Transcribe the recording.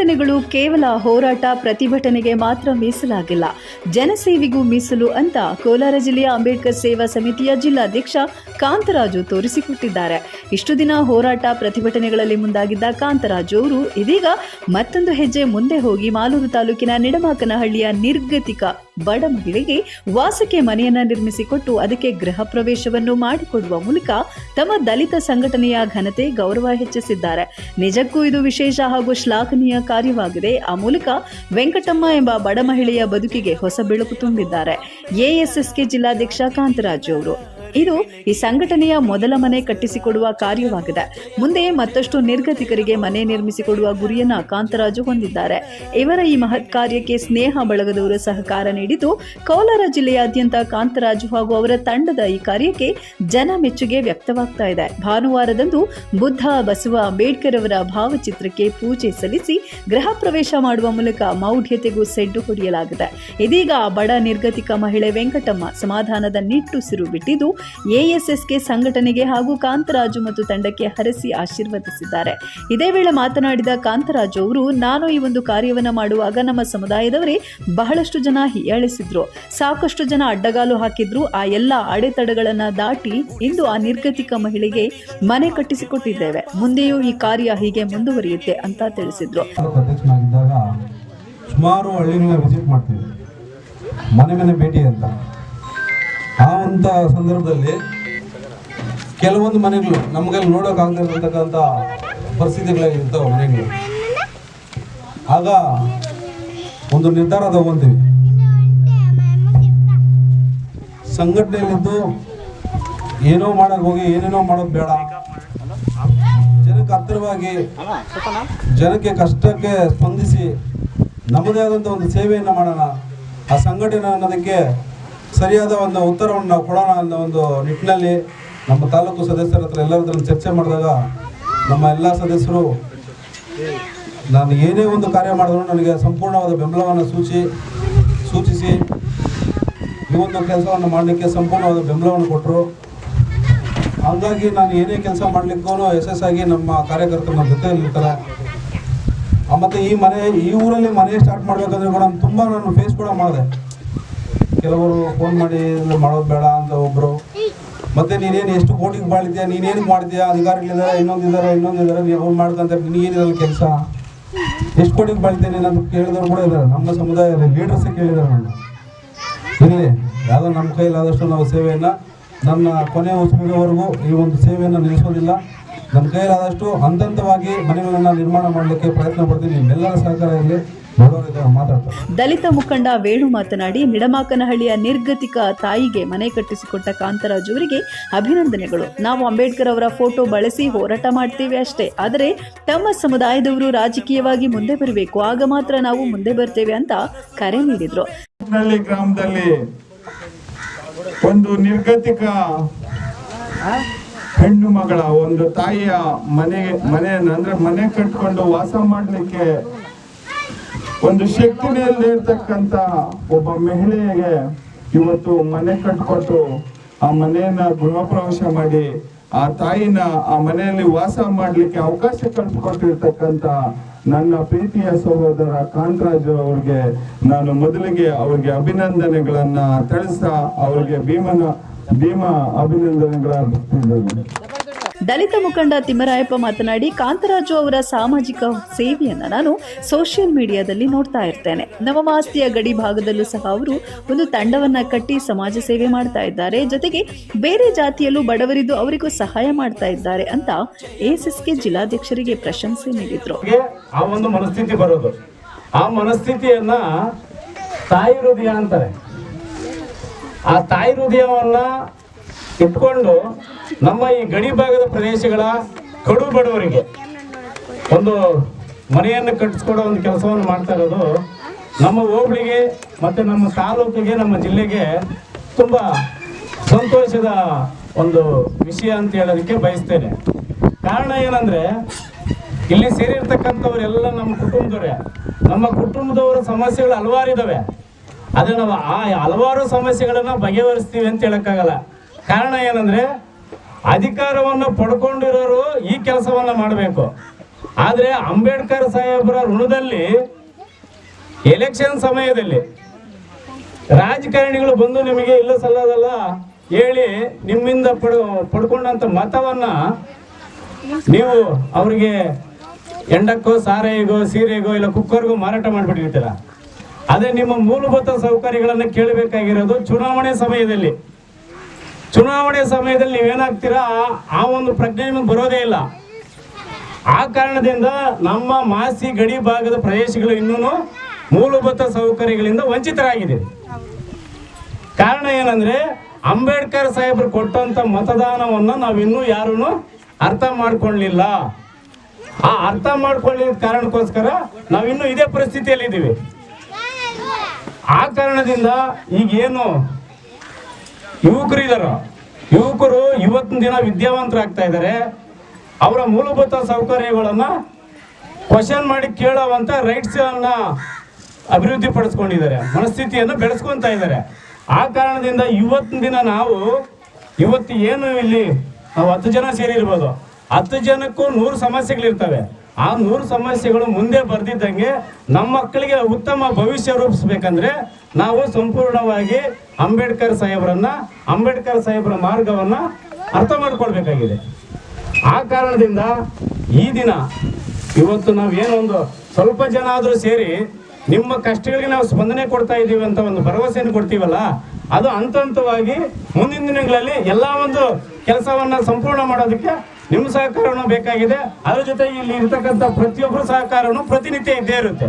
ಸಂಘಟನೆಗಳು ಕೇವಲ ಹೋರಾಟ ಪ್ರತಿಭಟನೆಗೆ ಮಾತ್ರ ಮೀಸಲಾಗಿಲ್ಲ. ಜನಸೇವಿಗೂ ಮೀಸಲು ಅಂತ ಕೋಲಾರ ಜಿಲ್ಲೆಯ ಅಂಬೇಡ್ಕರ್ ಸೇವಾ ಸಮಿತಿಯ ಜಿಲ್ಲಾಧ್ಯಕ್ಷ ಕಾಂತರಾಜು ತೋರಿಸಿಕೊಟ್ಟಿದ್ದಾರೆ. ಇಷ್ಟು ದಿನ ಹೋರಾಟ ಪ್ರತಿಭಟನೆಗಳಲ್ಲಿ ಮುಂದಾಗಿದ್ದ ಕಾಂತರಾಜು ಅವರು ಇದೀಗ ಮತ್ತೊಂದು ಹೆಜ್ಜೆ ಮುಂದೆ ಹೋಗಿ ಮಾಲೂರು ತಾಲೂಕಿನ ನಿಡಮಾಕನಹಳ್ಳಿಯ ನಿರ್ಗತಿಕ ಬಡ ಮಹಿಳೆಗೆ ವಾಸಕ್ಕೆ ಮನೆಯನ್ನ ನಿರ್ಮಿಸಿಕೊಟ್ಟು ಅದಕ್ಕೆ ಗೃಹ ಪ್ರವೇಶವನ್ನು ಮಾಡಿಕೊಡುವ ಮೂಲಕ ತಮ್ಮ ದಲಿತ ಸಂಘಟನೆಯ ಘನತೆ ಗೌರವ ಹೆಚ್ಚಿಸಿದ್ದಾರೆ. ನಿಜಕ್ಕೂ ಇದು ವಿಶೇಷ ಹಾಗೂ ಶ್ಲಾಘನೀಯ ಕಾರ್ಯವಾಗಿದೆ. ಆ ಮೂಲಕ ವೆಂಕಟಮ್ಮ ಎಂಬ ಬಡ ಮಹಿಳೆಯ ಬದುಕಿಗೆ ಹೊಸ ಬೆಳಕು ತುಂಬಿದ್ದಾರೆ. ಎಎಸ್ಎಸ್ಕೆ ಜಿಲ್ಲಾಧ್ಯಕ್ಷ ಕಾಂತರಾಜು ಅವರು. ಇದು ಈ ಸಂಘಟನೆಯ ಮೊದಲ ಮನೆ ಕಟ್ಟಿಸಿಕೊಡುವ ಕಾರ್ಯವಾಗಿದೆ. ಮುಂದೆ ಮತ್ತಷ್ಟು ನಿರ್ಗತಿಕರಿಗೆ ಮನೆ ನಿರ್ಮಿಸಿಕೊಡುವ ಗುರಿಯನ್ನ ಕಾಂತರಾಜು ಹೊಂದಿದ್ದಾರೆ. ಇವರ ಈ ಮಹತ್ ಕಾರ್ಯಕ್ಕೆ ಸ್ನೇಹ ಬಳಗದವರು ಸಹಕಾರ ನೀಡಿದ್ದು, ಕೋಲಾರ ಜಿಲ್ಲೆಯಾದ್ಯಂತ ಕಾಂತರಾಜು ಹಾಗೂ ಅವರ ತಂಡದ ಈ ಕಾರ್ಯಕ್ಕೆ ಜನ ಮೆಚ್ಚುಗೆ ವ್ಯಕ್ತವಾಗ್ತಾ ಇದೆ. ಭಾನುವಾರದಂದು ಬುದ್ಧ ಬಸವ ಅಂಬೇಡ್ಕರ್ ಅವರ ಭಾವಚಿತ್ರಕ್ಕೆ ಪೂಜೆ ಸಲ್ಲಿಸಿ ಗೃಹ ಪ್ರವೇಶ ಮಾಡುವ ಮೂಲಕ ಮೌಢ್ಯತೆಗೂ ಸೆಡ್ಡು ಹೊಡೆಯಲಾಗಿದೆ. ಇದೀಗ ಬಡ ನಿರ್ಗತಿಕ ಮಹಿಳೆ ವೆಂಕಟಮ್ಮ ಸಮಾಧಾನದ ನಿಟ್ಟುಸಿರು ಬಿಟ್ಟಿದ್ದು ಎಎಸ್ಎಸ್ಕೆ ಸಂಘಟನೆಗೆ ಹಾಗೂ ಕಾಂತರಾಜು ಮತ್ತು ತಂಡಕ್ಕೆ ಹರಸಿ ಆಶೀರ್ವದಿಸಿದ್ದಾರೆ. ಇದೇ ವೇಳೆ ಮಾತನಾಡಿದ ಕಾಂತರಾಜು ಅವರು, ನಾನು ಈ ಒಂದು ಕಾರ್ಯವನ್ನು ಮಾಡುವಾಗ ನಮ್ಮ ಸಮುದಾಯದವರೇ ಬಹಳಷ್ಟು ಜನ ಹೀಯಾಳಿಸಿದ್ರು. ಸಾಕಷ್ಟು ಜನ ಅಡ್ಡಗಾಲು ಹಾಕಿದ್ರು. ಆ ಎಲ್ಲ ಅಡೆತಡೆಗಳನ್ನು ದಾಟಿ ಇಂದು ಆ ನಿರ್ಗತಿಕ ಮಹಿಳೆಗೆ ಮನೆ ಕಟ್ಟಿಸಿಕೊಟ್ಟಿದ್ದೇವೆ. ಮುಂದೆಯೂ ಈ ಕಾರ್ಯ ಹೀಗೆ ಮುಂದುವರಿಯುತ್ತೆ ಅಂತ ತಿಳಿಸಿದ್ರು. ಸುಮಾರು ಹಳ್ಳಿಗಳನ್ನ ವಿಸಿಟ್ ಮಾಡ್ತೀವಿ ಮನೆ ಮನೆ ಭೇಟಿ ಅಂತ. ಆ ಅಂತ ಸಂದರ್ಭದಲ್ಲಿ ಕೆಲವೊಂದು ಮನೆಗಳು ನಮಗೆಲ್ಲ ನೋಡೋಕ್ಕಾಗದೇ ಪರಿಸ್ಥಿತಿಗಳಾಗಿರ್ತಾವೆ ಮನೆಗಳು. ಆಗ ಒಂದು ನಿರ್ಧಾರ ತಗೊಂತೀವಿ. ಸಂಘಟನೆಯಲ್ಲಿದ್ದು ಏನೋ ಮಾಡಕ್ ಹೋಗಿ, ಏನೇನೋ ಮಾಡೋದು ಬೇಡ. ಜನಕ್ಕೆ ಹತ್ತಿರವಾಗಿ ಜನಕ್ಕೆ ಕಷ್ಟಕ್ಕೆ ಸ್ಪಂದಿಸಿ ನಮ್ಮದೇ ಆದಂಥ ಒಂದು ಸೇವೆಯನ್ನು ಮಾಡೋಣ. ಆ ಸಂಘಟನೆ ಅನ್ನೋದಕ್ಕೆ ಸರಿಯಾದ ಒಂದು ಉತ್ತರವನ್ನು ನಾವು ಕೊಡೋಣ ಅನ್ನೋ ಒಂದು ನಿಟ್ಟಿನಲ್ಲಿ ನಮ್ಮ ತಾಲೂಕು ಸದಸ್ಯರ ಹತ್ರ ಎಲ್ಲರ ಹತ್ರ ಚರ್ಚೆ ಮಾಡಿದಾಗ ನಮ್ಮ ಎಲ್ಲ ಸದಸ್ಯರು ನಾನು ಏನೇ ಒಂದು ಕಾರ್ಯ ಮಾಡಿದ್ರು ನನಗೆ ಸಂಪೂರ್ಣವಾದ ಬೆಂಬಲವನ್ನು ಸೂಚಿ ಸೂಚಿಸಿ ಈ ಒಂದು ಕೆಲಸವನ್ನು ಮಾಡಲಿಕ್ಕೆ ಸಂಪೂರ್ಣವಾದ ಬೆಂಬಲವನ್ನು ಕೊಟ್ಟರು. ಹಾಗಾಗಿ ನಾನು ಏನೇ ಕೆಲಸ ಮಾಡಲಿಕ್ಕೂ ಯಶಸ್ಸಾಗಿ ನಮ್ಮ ಕಾರ್ಯಕರ್ತರು ನಮ್ಮ ಜೊತೆಯಲ್ಲಿ ಮತ್ತು ಆ, ಮತ್ತೆ ಈ ಮನೆ ಈ ಊರಲ್ಲಿ ಮನೆ ಸ್ಟಾರ್ಟ್ ಮಾಡಬೇಕಂದ್ರೆ ಕೂಡ ನಾನು ತುಂಬ ನಾನು ಫೇಸ್ ಕೂಡ ಮಾಡಿದೆ. ಕೆಲವರು ಫೋನ್ ಮಾಡಿ ಮಾಡೋದು ಬೇಡ ಅಂತ ಒಬ್ರು. ಮತ್ತೆ ನೀನೇನು ಎಷ್ಟು ಕೋಟಿಗೆ ಬಾಳಿದ್ಯಾ ನೀನೇನು ಮಾಡ್ತೀಯಾ ಅಧಿಕಾರಿಗಳಿದ್ದಾರೆ ಇನ್ನೊಂದಿದ್ದಾರೆ ಇನ್ನೊಂದಿದ್ದಾರೆ ನೀವು ಅವ್ರು ಮಾಡ್ಕಂತ ನೀನೇನಿರಲ್ಲ ಕೆಲಸ. ಎಷ್ಟು ಕೋಟಿಗೆ ಬಾಳ್ತೇನೆ ಅಂತ ಕೇಳಿದವರು ಕೂಡ ಇದ್ದಾರೆ ನಮ್ಮ ಸಮುದಾಯದ ಲೀಡರ್ಸ್ ಕೇಳಿದ್ದಾರೆ ನಾನು ಇಲ್ಲಿ ಯಾವುದೋ ನಮ್ಮ ಕೈಲಾದಷ್ಟು ನಾವು ಸೇವೆಯನ್ನು, ನನ್ನ ಕೊನೆ ಉಸಿರಿನವರೆಗೂ ಈ ಒಂದು ಸೇವೆಯನ್ನು ನಿಲ್ಲಿಸೋದಿಲ್ಲ. ನನ್ನ ಹಂತ ಹಂತವಾಗಿ ಮನೆಗಳನ್ನು ನಿರ್ಮಾಣ ಮಾಡಲಿಕ್ಕೆ ಪ್ರಯತ್ನ ಪಡ್ತೀನಿ. ನಿಮ್ಮೆಲ್ಲರ ಸಹಕಾರ ಇರಲಿ. ದಲಿತ ಮುಖಂಡ ವೇಣು ಮಾತನಾಡಿ ನಿಡಮಾಕನಹಳ್ಳಿಯ ನಿರ್ಗತಿಕ ತಾಯಿಗೆ ಮನೆ ಕಟ್ಟಿಸಿಕೊಟ್ಟ ಕಾಂತರಾಜು ಅವರಿಗೆ ಅಭಿನಂದನೆಗಳು. ನಾವು ಅಂಬೇಡ್ಕರ್ ಅವರ ಫೋಟೋ ಬಳಸಿ ಹೋರಾಟ ಮಾಡ್ತೀವಿ ಅಷ್ಟೇ. ಆದರೆ ತಮ್ಮ ಸಮುದಾಯದವರು ರಾಜಕೀಯವಾಗಿ ಮುಂದೆ ಬರಬೇಕು ಆಗ ಮಾತ್ರ ನಾವು ಮುಂದೆ ಬರ್ತೇವೆ ಅಂತ ಕರೆ ನೀಡಿದ್ರು. ಗ್ರಾಮದಲ್ಲಿ ಒಂದು ನಿರ್ಗತಿಕ ಹೆಣ್ಣು ಮಗಳ ಒಂದು ತಾಯಿಯ ಮನೆ ಮನೆಯನ್ನು ಅಂದ್ರೆ ಮನೆ ಕಟ್ಕೊಂಡು ವಾಸ ಮಾಡ್ಲಿಕ್ಕೆ ಒಂದು ಶಕ್ತಿನಲ್ಲಿ ಇರ್ತಕ್ಕಂತ ಒಬ್ಬ ಮಹಿಳೆಗೆ ಇವತ್ತು ಮನೆ ಕಟ್ಕೊಟ್ಟು ಆ ಮನೆಯನ್ನ ಗೃಹ ಪ್ರವೇಶ ಮಾಡಿ, ಆ ತಾಯಿನ ಆ ಮನೆಯಲ್ಲಿ ವಾಸ ಮಾಡ್ಲಿಕ್ಕೆ ಅವಕಾಶ ಕಲ್ಪಿಕೊಟ್ಟಿರ್ತಕ್ಕಂತ ನನ್ನ ಪ್ರೀತಿಯ ಸಹೋದರ ಕಾಂತರಾಜು ಅವ್ರಿಗೆ ನಾನು ಮೊದಲಿಗೆ ಅವ್ರಿಗೆ ಅಭಿನಂದನೆಗಳನ್ನ ತಿಳಿಸ್ತಾ ಅವ್ರಿಗೆ ಭೀಮನ ಭೀಮ ಅಭಿನಂದನೆಗಳ. ದಲಿತ ಮುಖಂಡ ತಿಮ್ಮರಾಯಪ್ಪ ಮಾತನಾಡಿ, ಕಾಂತರಾಜು ಅವರ ಸಾಮಾಜಿಕ ಸೇವೆಯನ್ನು ನಾನು ಸೋಷಿಯಲ್ ಮೀಡಿಯಾದಲ್ಲಿ ನೋಡ್ತಾ ಇರ್ತೇನೆ. ನವಮಾಸ್ತಿಯ ಗಡಿ ಭಾಗದಲ್ಲೂ ಸಹ ಅವರು ಒಂದು ತಂಡವನ್ನ ಕಟ್ಟಿ ಸಮಾಜ ಸೇವೆ ಮಾಡ್ತಾ ಇದ್ದಾರೆ. ಜೊತೆಗೆ ಬೇರೆ ಜಾತಿಯಲ್ಲೂ ಬಡವರಿದ್ದು ಅವರಿಗೂ ಸಹಾಯ ಮಾಡ್ತಾ ಇದ್ದಾರೆ ಅಂತ ಎಎಸ್ಎಸ್ಕೆ ಜಿಲ್ಲಾಧ್ಯಕ್ಷರಿಗೆ ಪ್ರಶಂಸೆ ನೀಡಿದ್ರು. ಆ ಒಂದು ಮನಸ್ಥಿತಿ ಬರೋದು. ಆ ಮನಸ್ಥಿತಿಯನ್ನ ತಾಯಿ ಹೃದಯ ಅಂತಾರೆ. ಆ ತಾಯಿ ಹೃದಯವನ್ನ ಇಟ್ಕೊಂಡು ನಮ್ಮ ಈ ಗಡಿ ಭಾಗದ ಪ್ರದೇಶಗಳ ಕಡು ಬಡವರಿಗೆ ಒಂದು ಮನೆಯನ್ನು ಕಟ್ಟಿಸ್ಕೊಡೋ ಒಂದು ಕೆಲಸವನ್ನು ಮಾಡ್ತಾ ಇರೋದು ನಮ್ಮ ಹೋಬಳಿಗೆ ಮತ್ತು ನಮ್ಮ ತಾಲೂಕಿಗೆ, ನಮ್ಮ ಜಿಲ್ಲೆಗೆ ತುಂಬ ಸಂತೋಷದ ಒಂದು ವಿಷಯ ಅಂತ ಹೇಳೋದಕ್ಕೆ ಬಯಸ್ತೇನೆ. ಕಾರಣ ಏನಂದರೆ, ಇಲ್ಲಿ ಸೇರಿರ್ತಕ್ಕಂಥವರೆಲ್ಲ ನಮ್ಮ ಕುಟುಂಬದವರೇ. ನಮ್ಮ ಕುಟುಂಬದವರ ಸಮಸ್ಯೆಗಳು ಹಲವಾರು ಇದ್ದಾವೆ ಆದರೆ ನಾವು ಆ ಹಲವಾರು ಸಮಸ್ಯೆಗಳನ್ನು ಬಗೆಹರಿಸ್ತೀವಿ ಅಂತ ಹೇಳಕ್ಕಾಗಲ್ಲ. ಕಾರಣ ಏನಂದ್ರೆ ಅಧಿಕಾರವನ್ನು ಪಡ್ಕೊಂಡಿರೋರು ಈ ಕೆಲಸವನ್ನ ಮಾಡಬೇಕು. ಆದ್ರೆ ಅಂಬೇಡ್ಕರ್ ಸಾಹೇಬರ ಋಣದಲ್ಲಿ ಎಲೆಕ್ಷನ್ ಸಮಯದಲ್ಲಿ ರಾಜಕಾರಣಿಗಳು ಬಂದು ನಿಮಗೆ ಇಲ್ಲ ಸಲ್ಲದಲ್ಲ ಹೇಳಿ ನಿಮ್ಮಿಂದ ಪಡ ಪಡ್ಕೊಂಡಂತ ಮತವನ್ನ ನೀವು ಅವರಿಗೆ ಎಂಡಕ್ಕೋ ಸಾರೆಗೋ ಸೀರೆಗೋ ಇಲ್ಲ ಕುಕ್ಕರ್ಗೋ ಮಾರಾಟ ಮಾಡಿಬಿಟ್ಟಿರ್ತೀರ. ಅದೇ ನಿಮ್ಮ ಮೂಲಭೂತ ಸೌಕರ್ಯಗಳನ್ನು ಕೇಳಬೇಕಾಗಿರೋದು ಚುನಾವಣೆ ಸಮಯದಲ್ಲಿ. ಚುನಾವಣೆ ಸಮಯದಲ್ಲಿ ನೀವೇನಾಗ್ತೀರಾ? ಆ- ಒಂದು ಪ್ರಜ್ಞೆ ನಿಮಗೆ ಬರೋದೇ ಇಲ್ಲ. ಆ ಕಾರಣದಿಂದ ನಮ್ಮ ಮಾಸಿ ಗಡಿ ಭಾಗದ ಪ್ರದೇಶಗಳು ಇನ್ನೂ ಮೂಲಭೂತ ಸೌಕರ್ಯಗಳಿಂದ ವಂಚಿತರಾಗಿದೆ. ಕಾರಣ ಏನಂದ್ರೆ ಅಂಬೇಡ್ಕರ್ ಸಾಹೇಬರು ಕೊಟ್ಟಂತ ಮತದಾನವನ್ನ ನಾವಿನ್ನೂ ಯಾರೂ ಅರ್ಥ ಮಾಡ್ಕೊಳ್ಳಿಲ್ಲ. ಆ ಅರ್ಥ ಮಾಡ್ಕೊಳ್ಳಿದ ಕಾರಣಕ್ಕೋಸ್ಕರ ನಾವಿನ್ನೂ ಇದೇ ಪರಿಸ್ಥಿತಿಯಲ್ಲಿ ಇದ್ದೀವಿ ಆ ಕಾರಣದಿಂದ ಈಗೇನು ಯುವಕರು ಇದಾರ. ಯುವಕರು ಇವತ್ತಿನ ದಿನ ವಿದ್ಯಾವಂತರಾಗ್ತಾ ಇದ್ದಾರೆ ಅವರ ಮೂಲಭೂತ ಸೌಕರ್ಯಗಳನ್ನ ಕ್ವಶನ್ ಮಾಡಿ ಕೇಳುವಂತ ರೈಟ್ಸ್ ಅನ್ನ ಅಭಿವೃದ್ಧಿ ಪಡಿಸ್ಕೊಂಡಿದ್ದಾರೆ ಮನಸ್ಥಿತಿಯನ್ನು ಬೆಳೆಸ್ಕೊತಾ ಇದ್ದಾರೆ ಆ ಕಾರಣದಿಂದ ಇವತ್ತಿನ ದಿನ ನಾವು ಇವತ್ತು ಏನು ಇಲ್ಲಿ ನಾವು ಹತ್ತು ಜನ ಸೇರಿರ್ಬೋದು. ಹತ್ತು ಜನಕ್ಕೂ ನೂರು ಸಮಸ್ಯೆಗಳಿರ್ತವೆ. ಆ ನೂರು ಸಮಸ್ಯೆಗಳು ಮುಂದೆ ಬರ್ದಿದ್ದಂಗೆ ನಮ್ಮ ಮಕ್ಕಳಿಗೆ ಉತ್ತಮ ಭವಿಷ್ಯ ರೂಪಿಸ್ಬೇಕಂದ್ರೆ ನಾವು ಸಂಪೂರ್ಣವಾಗಿ ಅಂಬೇಡ್ಕರ್ ಸಾಹೇಬರನ್ನ, ಅಂಬೇಡ್ಕರ್ ಸಾಹೇಬರ ಮಾರ್ಗವನ್ನ ಅರ್ಥ ಮಾಡ್ಕೊಳ್ಬೇಕಾಗಿದೆ. ಆ ಕಾರಣದಿಂದ ಈ ದಿನ ಇವತ್ತು ನಾವು ಏನೋ ಒಂದು ಸ್ವಲ್ಪ ಜನ ಆದರೂ ಸೇರಿ ನಿಮ್ಮ ಕಷ್ಟಗಳಿಗೆ ನಾವು ಸ್ಪಂದನೆ ಕೊಡ್ತಾ ಇದ್ದೀವಿ ಅಂತ ಒಂದು ಭರವಸೆಯನ್ನು ಕೊಡ್ತೀವಲ್ಲ, ಅದು ಹಂತ ಹಂತವಾಗಿ ಮುಂದಿನ ದಿನಗಳಲ್ಲಿ ಎಲ್ಲ ಒಂದು ಕೆಲಸವನ್ನ ಸಂಪೂರ್ಣ ಮಾಡೋದಕ್ಕೆ ನಿಮ್ಮ ಸಹಕಾರನೂ ಬೇಕಾಗಿದೆ ಅದರ ಜೊತೆ ಇಲ್ಲಿ ಇರ್ತಕ್ಕಂಥ ಪ್ರತಿಯೊಬ್ಬರ ಸಹಕಾರನೂ ಪ್ರತಿನಿತ್ಯ ಇದ್ದೇ ಇರುತ್ತೆ.